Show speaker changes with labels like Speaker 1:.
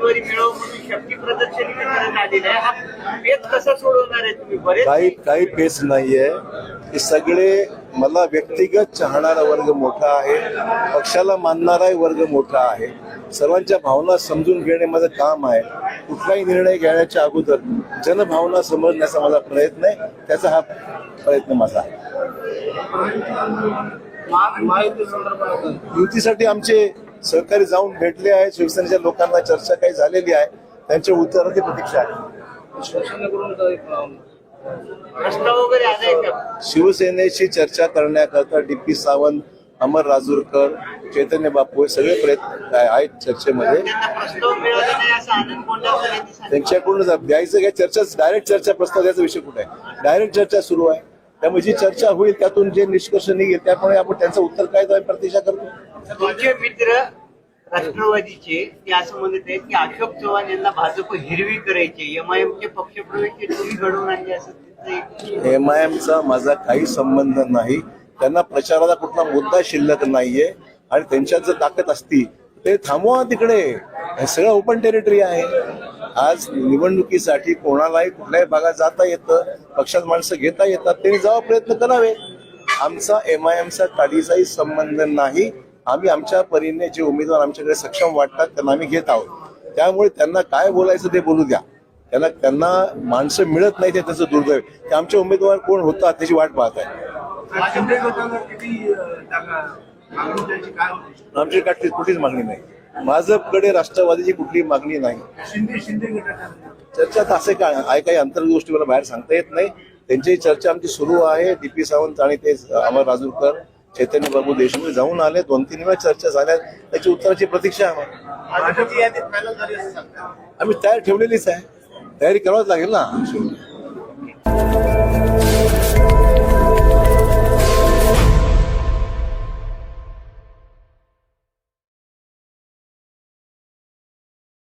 Speaker 1: उमेदवारी मिळव म्हणून शक्ती प्रदर्शनी करण्यात आलेली आहे. हा पेच कसा सोडवणार आहे तुम्ही? बरेच
Speaker 2: काही काही पेच नाहीये. हे सगळे मला व्यक्तिगत चाहणारा वर्ग मोठा आहे. पक्षाला मानणाराही वर्ग मोठा आहे. सर्वांच्या भावना समजून घेणे माझं काम आहे. कुठलाही निर्णय घेण्याच्या अगोदर जनभावना समजण्याचा माझा प्रयत्न आहे. त्याचा हा प्रयत्न माझा आहे. युतीसाठी आमचे सहकारी जाऊन भेटले आहेत. शिवसेनेच्या लोकांना चर्चा काही झालेली आहे. त्यांच्या उत्तराची प्रतीक्षा आहे. शिवसेनेशी चर्चा करण्याकरता डी पी सावंत अमर राजूरकर चैतन्य बापू हे सगळे प्रयत्न आहे- आहेत चर्चेमध्ये. त्यांच्याकडून द्यायचं काय चर्चा डायरेक्ट चर्चा प्रस्ताव द्यायचा विषय कुठे आहे? डायरेक्ट चर्चा सुरू आहे. त्यामुळे जी चर्चा होईल त्यातून जे निष्कर्ष निघेल त्यामुळे आपण त्यांचं उत्तर काय प्रतीक्षा करतो?
Speaker 1: तुमचे मित्र राष्ट्रवादीचे ते असं म्हणत आहेत की अशोक चव्हाण यांना भाजप हिरवी करायचे एमआयएमचे पक्षप्रवेश तुम्ही घडवून आणले असं
Speaker 2: एम आय एमचा माझा काही संबंध नाही. त्यांना प्रचाराचा कुठला मुद्दा शिल्लक नाहीये. आणि त्यांच्यात जर ताकद असती ते थांबवा तिकडे. हे सगळं ओपन टेरिटरी आहे. आज निवडणुकीसाठी कोणालाही कुठल्याही भागात जाता येतं. पक्षात माणसं घेता येतात. त्यांनी जावा प्रयत्न करावे. आमचा एम आय एमचा काडीचाही संबंध नाही. आम्ही आमच्या परीने जे उमेदवार आमच्याकडे सक्षम वाटतात त्यांना आम्ही घेत आहोत. त्यामुळे त्यांना काय बोलायचं ते बोलू द्या. त्यांना त्यांना माणसं मिळत नाही ते त्याचं दुर्दैव. ते आमचे उमेदवार कोण होतात त्याची वाट पाहत आहे. आमची काटली कुठलीच मागणी नाही. भाजपकडे राष्ट्रवादीची कुठलीही मागणी नाही. चर्चा तर असे काय आहे काही अंतर्गत गोष्टी मला बाहेर सांगता येत नाही. त्यांची चर्चा आमची सुरू आहे. डी पी सावंत आणि ते अमर राजूरकर. चैतन्य बाबू देशमुख जाऊन आले दोन तीन वेळा चर्चा झाल्या. त्याची उत्तराची प्रतीक्षा आहे आम्ही तयार ठेवलेलीच आहे. तयारी करावीच लागेल ना.